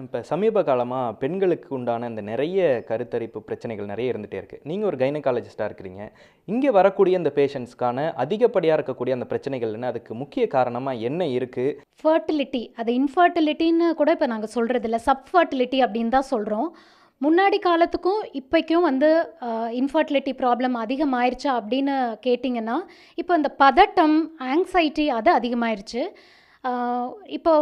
இப்போ சமீப காலமாக பெண்களுக்கு உண்டான இந்த நிறைய கருத்தரிப்பு பிரச்சனைகள் நிறைய இருந்துகிட்டே இருக்குது நீங்கள் ஒரு கைனகாலஜிஸ்டாக இருக்கிறீங்க. இங்கே வரக்கூடிய இந்த பேஷண்ட்ஸ்க்கான அதிகப்படியாக இருக்கக்கூடிய அந்த பிரச்சனைகள் என்ன? அதுக்கு முக்கிய காரணமாக என்ன இருக்குது ஃபர்டிலிட்டி அது இன்ஃபர்டிலிட்டின்னு கூட இப்போ நாங்கள் சொல்கிறது இல்லை. சப்ஃபர்டிலிட்டி அப்படின்னு தான் சொல்கிறோம் முன்னாடி காலத்துக்கும் இப்போக்கும் வந்து இன்ஃபர்டிலிட்டி ப்ராப்ளம் அதிகமாயிருச்சா அப்படின்னு கேட்டிங்கன்னா இப்போ இந்த பதட்டம் ஆங்ஸைட்டி அது அதிகமாயிருச்சு. இப்போ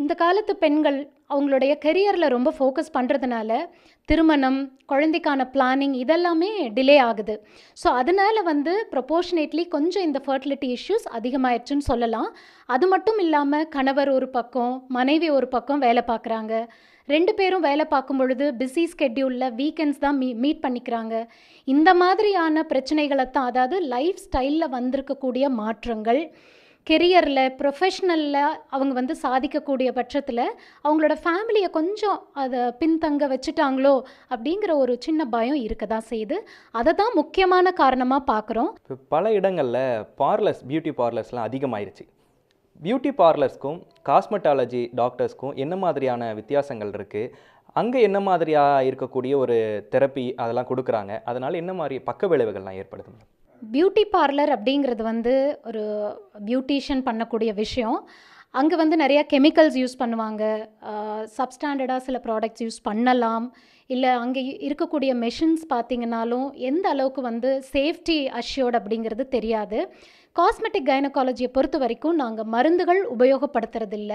இந்த காலத்து பெண்கள் அவங்களுடைய கெரியரில் ரொம்ப ஃபோக்கஸ் பண்ணுறதுனால திருமணம் குழந்தைக்கான பிளானிங் இதெல்லாமே டிலே ஆகுது. ஸோ அதனால் வந்து ப்ரொபோர்ஷனேட்லி கொஞ்சம் இந்த ஃபர்டிலிட்டி இஷ்யூஸ் அதிகமாயிருச்சுன்னு சொல்லலாம். அது மட்டும் இல்லாமல் கணவர் ஒரு பக்கம் மனைவி ஒரு பக்கம் வேலை பார்க்குறாங்க. ரெண்டு பேரும் வேலை பார்க்கும் பொழுது பிஸி ஸ்கெட்யூலில் வீக்கெண்ட்ஸ் தான் மீ மீட் பண்ணிக்கிறாங்க. இந்த மாதிரியான பிரச்சனைகளை தான் அதாவது லைஃப் ஸ்டைலில் வந்திருக்கக்கூடிய மாற்றங்கள். கெரியரில் ப்ரொஃபஷ்னலில் அவங்க வந்து சாதிக்கக்கூடிய பட்சத்தில் அவங்களோட ஃபேமிலியை கொஞ்சம் அதை பின்தங்க வச்சுட்டாங்களோ அப்படிங்கிற ஒரு சின்ன பயம் இருக்க தான் செய்யுது. அதை தான் முக்கியமான காரணமாக பார்க்குறோம் இப்போ பல இடங்களில் பார்லர்ஸ் பியூட்டி பார்லர்ஸ்லாம் அதிகமாயிருச்சு. பியூட்டி பார்லர்ஸ்க்கும் காஸ்மெட்டாலஜி டாக்டர்ஸ்க்கும் என்ன மாதிரியான வித்தியாசங்கள் இருக்குது அங்கே என்ன மாதிரியாக இருக்கக்கூடிய ஒரு தெரப்பி அதெல்லாம் கொடுக்குறாங்க. அதனால் என்ன மாதிரி பக்க விளைவுகள்லாம் ஏற்படுது மேடம்? பியூட்டி பார்லர் அப்படிங்கிறது வந்து ஒரு பியூட்டிஷியன் பண்ணக்கூடிய விஷயம். அங்கே வந்து நிறைய கெமிக்கல்ஸ் யூஸ் பண்ணுவாங்க. சப்ஸ்டாண்டர்டாக சில ப்ராடக்ட்ஸ் யூஸ் பண்ணலாம். இல்லை அங்கே இருக்கக்கூடிய மெஷின்ஸ் பார்த்திங்கனாலும் எந்த அளவுக்கு வந்து சேஃப்டி அஷ்யோர்ட் அப்படிங்கிறது தெரியாது. காஸ்மெட்டிக் கைனகாலஜியை பொறுத்த வரைக்கும் நாங்கள் மருந்துகள் உபயோகப்படுத்துறதில்ல.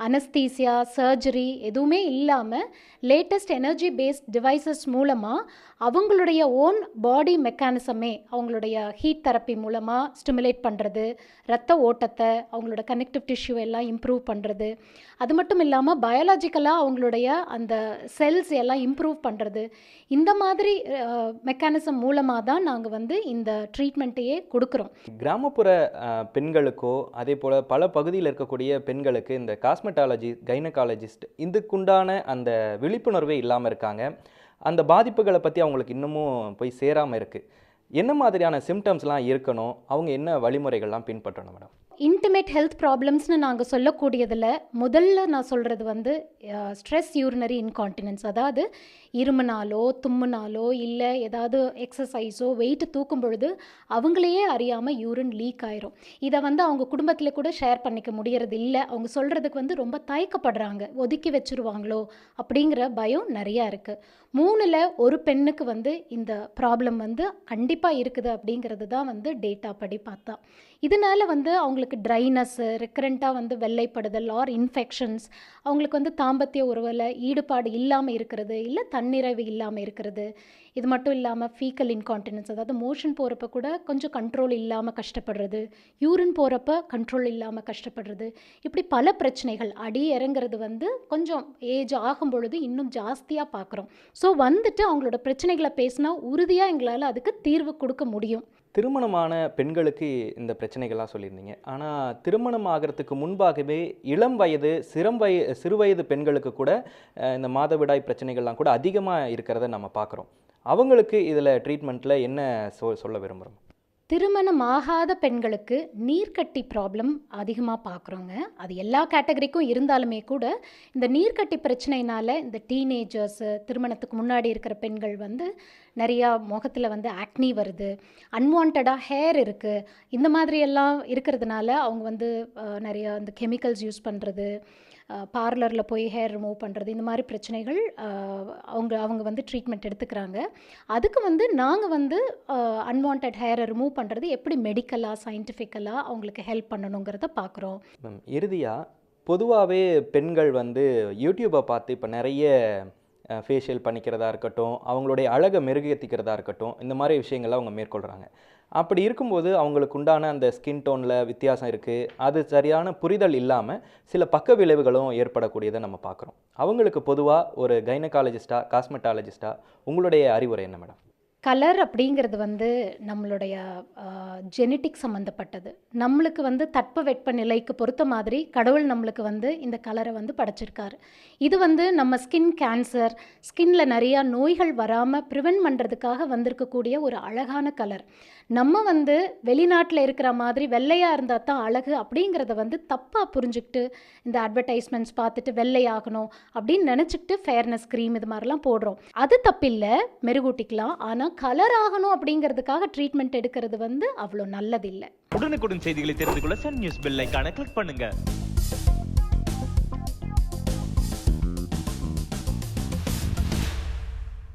அனஸ்தீசியா சர்ஜரி எதுவுமே இல்லாமல் லேட்டஸ்ட் எனர்ஜி பேஸ்ட் டிவைசஸ் மூலமாக அவங்களுடைய ஓன் பாடி மெக்கானிசமே அவங்களுடைய ஹீட் தெரப்பி மூலமாக ஸ்டிமுலேட் பண்ணுறது ரத்த ஓட்டத்தை அவங்களோட கனெக்டிவ் டிஷ்யூ எல்லாம் இம்ப்ரூவ் பண்ணுறது அது மட்டும் இல்லாமல் பயாலஜிக்கலாக அவங்களுடைய அந்த செல்ஸ் எல்லாம் இம்ப்ரூவ் பண்ணுறது இந்த மாதிரி மெக்கானிசம் மூலமாக தான் நாங்கள் வந்து இந்த ட்ரீட்மெண்ட்டையே கொடுக்குறோம். கிராமப்புற பெண்களுக்கோ அதே போல் பல பகுதியில் இருக்கக்கூடிய பெண்களுக்கு இந்த காஸ்மெட்டாலஜி கைனகாலஜிஸ்ட் இதுக்குண்டான அந்த விழிப்புணர்வே இல்லாமல் இருக்காங்க. அந்த பாதிப்புகளை பற்றி அவங்களுக்கு இன்னமும் போய் சேராமல் இருக்குது என்ன மாதிரியான சிம்டம்ஸ்லாம் இருக்கணும்? அவங்க என்ன வழிமுறைகள்லாம் பின்பற்றணும் மேடம் இன்டிமேட் ஹெல்த் ப்ராப்ளம்ஸ்னு நாங்கள் சொல்லக்கூடியதில் முதல்ல நான் சொல்கிறது வந்து ஸ்ட்ரெஸ் யூரினரி இன்கான்டினன்ஸ் அதாவது இருமுனாலோ தும்முனாலோ இல்லை ஏதாவது எக்ஸசைஸோ வெயிட்டு தூக்கும் பொழுது அவங்களையே அறியாமல் யூரின் லீக் ஆயிரும். இதை வந்து அவங்க குடும்பத்தில் கூட ஷேர் பண்ணிக்க முடியறது இல்லை அவங்க சொல்கிறதுக்கு வந்து ரொம்ப தயக்கப்படுறாங்க. ஒதுக்கி வச்சிருவாங்களோ அப்படிங்கிற பயம் நிறையா இருக்குது மூணில் ஒரு பெண்ணுக்கு வந்து இந்த ப்ராப்ளம் வந்து கண்டிப்பாக இருக்குது அப்படிங்கிறது தான் வந்து டேட்டா படி பார்த்தா. இதனால் வந்து அவங்களுக்கு ட்ரைனஸ்ஸு ரெக்கரண்ட்டாக வந்து வெள்ளைப்படுதல் ஆர் இன்ஃபெக்ஷன்ஸ் அவங்களுக்கு வந்து தாம்பத்திய உறவில் ஈடுபாடு இல்லாமல் இருக்கிறது இல்லை தன்னிறைவு இல்லாமல் இருக்கிறது. இது மட்டும் இல்லாமல் ஃபீக்கல் இன்கான்டினன்ஸ் அதாவது மோஷன் போகிறப்ப கூட கொஞ்சம் கண்ட்ரோல் இல்லாமல் கஷ்டப்படுறது யூரின் போகிறப்ப கண்ட்ரோல் இல்லாமல் கஷ்டப்படுறது. இப்படி பல பிரச்சனைகள் அடி இறங்குறது வந்து கொஞ்சம் ஏஜ் ஆகும் பொழுது இன்னும் ஜாஸ்தியாக பார்க்குறோம் ஸோ வந்துட்டு அவங்களோட பிரச்சனைகளை பேசினா உறுதியாக எங்களால் அதுக்கு தீர்வு கொடுக்க முடியும். திருமணமான பெண்களுக்கு இந்த பிரச்சனைகள்லாம் சொல்லியிருந்தீங்க. ஆனால் திருமணம் ஆகிறதுக்கு முன்பாகவே இளம் வயது சிறம் வய சிறுவயது பெண்களுக்கு கூட இந்த மாதவிடாய் பிரச்சனைகள்லாம் கூட அதிகமாக இருக்கிறத நம்ம பார்க்குறோம். அவங்களுக்கு இதில் ட்ரீட்மெண்ட்டில் என்ன சொ சொல்ல விரும்புகிறோம் திருமணம் ஆகாத பெண்களுக்கு நீர்க்கட்டி ப்ராப்ளம் அதிகமாக பார்க்குறோங்க அது எல்லா கேட்டகரிக்கும் இருந்தாலுமே கூட இந்த நீர்க்கட்டி பிரச்சனையினால் இந்த டீனேஜர்ஸு திருமணத்துக்கு முன்னாடி இருக்கிற பெண்கள் வந்து நிறையா முகத்தில் வந்து ஆக்னி வருது. அன்வான்டாக ஹேர் இருக்குது இந்த மாதிரி எல்லாம் இருக்கிறதுனால அவங்க வந்து நிறையா இந்த கெமிக்கல்ஸ் யூஸ் பண்ணுறது பார்லரில் போய் ஹேர் ரிமூவ் பண்ணுறது இந்த மாதிரி பிரச்சனைகள் அவங்க அவங்க வந்து ட்ரீட்மெண்ட் எடுத்துக்கிறாங்க. அதுக்கு வந்து நாங்கள் வந்து அன்வான்ட் ஹேரை ரிமூவ் பண்ணுறது எப்படி மெடிக்கலாக சயின்டிஃபிக்கலாக அவங்களுக்கு ஹெல்ப் பண்ணணுங்கிறத பார்க்குறோம் மேம் இறுதியாக பொதுவாகவே பெண்கள் வந்து யூடியூப்பை பார்த்து இப்போ நிறைய ஃபேஷியல் பண்ணிக்கிறதா இருக்கட்டும் அவங்களுடைய அழகை மெருகேற்றிக்கிறதா இருக்கட்டும் இந்த மாதிரி விஷயங்களை அவங்க மேற்கொள்கிறாங்க அப்படி இருக்கும்போது அவங்களுக்கு உண்டான அந்த ஸ்கின் டோனில் வித்தியாசம் இருக்குது அது சரியான புரிதல் இல்லாமல் சில பக்க விளைவுகளும் ஏற்படக்கூடியதை நம்ம பார்க்குறோம். அவங்களுக்கு பொதுவாக ஒரு கைனகாலஜிஸ்ட்டாக காஸ்மெட்டாலஜிஸ்ட்டாக உங்களுடைய அறிவுரை என்ன மேடம் கலர் அப்படிங்கிறது வந்து நம்மளுடைய ஜெனட்டிக் சம்மந்தப்பட்டது நம்மளுக்கு வந்து தட்ப வெப்ப நிலைக்கு பொறுத்த மாதிரி கடவுள் நம்மளுக்கு வந்து இந்த கலரை வந்து படைச்சிருக்காரு. இது வந்து நம்ம ஸ்கின் கேன்சர் ஸ்கின்ல நிறையா நோய்கள் வராமல் ப்ரிவென்ட் பண்ணுறதுக்காக வந்திருக்கக்கூடிய ஒரு அழகான கலர். நம்ம வந்து வெளிநாட்டில் இருக்கிற மாதிரி வெள்ளையாக இருந்தால் தான் அழகு அப்படிங்கிறத வந்து தப்பாக புரிஞ்சுக்கிட்டு இந்த அட்வர்டைஸ்மெண்ட்ஸ் பார்த்துட்டு வெள்ளையாகணும் அப்படின்னு நினச்சிக்கிட்டு ஃபேர்னஸ் க்ரீம் இது மாதிரிலாம் போடுறோம். அது தப்பில்லை மெருகூட்டிக்கலாம். ஆனால் கலர் ஆகணும் அப்படிங்கிறதுக்காக ட்ரீட்மெண்ட் எடுக்கிறது வந்து அவ்வளோ நல்லதில்லை. உடனுக்குடன் செய்திகளை தெரிந்து கொள்ள சன் நியூஸ் பெல் ஐக்கான கிளிக் பண்ணுங்க.